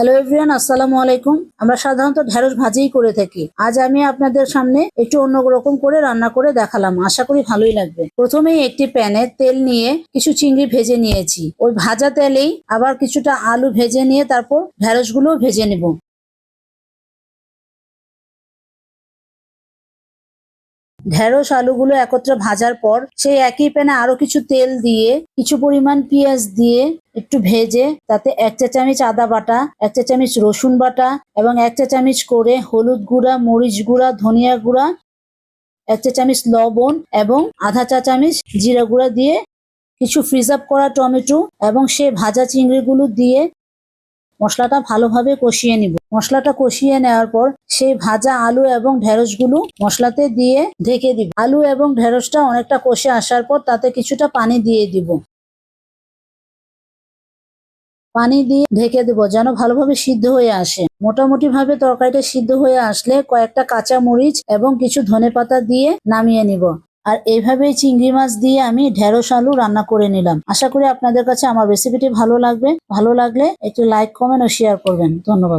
Hello everyone আসসালামু আলাইকুম। আমরা সাধারণত ঢেঁড়স ভাজিই করে থাকি। আজ আমি আপনাদের সামনে একটু অন্য রকম করে রান্না করে দেখালাম। আশা করি ভালোই লাগবে। প্রথমেই একটি প্যানে তেল নিয়ে কিছু চিংড়ি ভেজে নিয়েছি। ওই ভাজা তেলেই আবার কিছুটা আলু ভেজে নিয়ে তারপর ঢেঁড়সগুলোও ভেজে নেব। ঢেঁড়স আলুগুলো একত্রে ভাজার পর সেই একই প্যানে আরও কিছু তেল দিয়ে, কিছু পরিমাণ পেঁয়াজ দিয়ে একটু ভেজে তাতে এক চা চামচ আদা বাটা, এক চা চামচ রসুন বাটা এবং এক চা চামচ করে হলুদ গুঁড়া, মরিচ গুঁড়া, ধনিয়া গুঁড়া, এক চা চামচ লবণ এবং আধা চা চামচ জিরা গুঁড়া দিয়ে কিছু ফ্রিজ আপ করা টমেটো এবং সেই ভাজা চিংড়িগুলো দিয়ে মশলাটা ভালোভাবে কষিয়ে নিব। মশলাটা কষিয়ে নেওয়ার পর সেই ভাজা আলু এবং ঢেঁড়সগুলো মশলাতে দিয়ে ঢেকে দিব। আলু এবং ঢেঁড়সটা অনেকটা কষে আসার পর তাতে কিছুটা পানি দিয়ে দিব। পানি দিয়ে ঢেকে দেবো যেন ভালোভাবে সিদ্ধ হয়ে আসে। মোটামুটি ভাবে তরকারিটা সিদ্ধ হয়ে আসলে কয়েকটা কাঁচা মরিচ এবং কিছু ধনে পাতা দিয়ে নামিয়ে নিব। আর এইভাবেই চিংড়ি মাছ দিয়ে আমি ঢেঁড়স আলু রান্না করে নিলাম। আশা করি আপনাদের কাছে আমার রেসিপিটি ভালো লাগবে। ভালো লাগলে একটু লাইক কমেন্ট ও শেয়ার করবেন। ধন্যবাদ।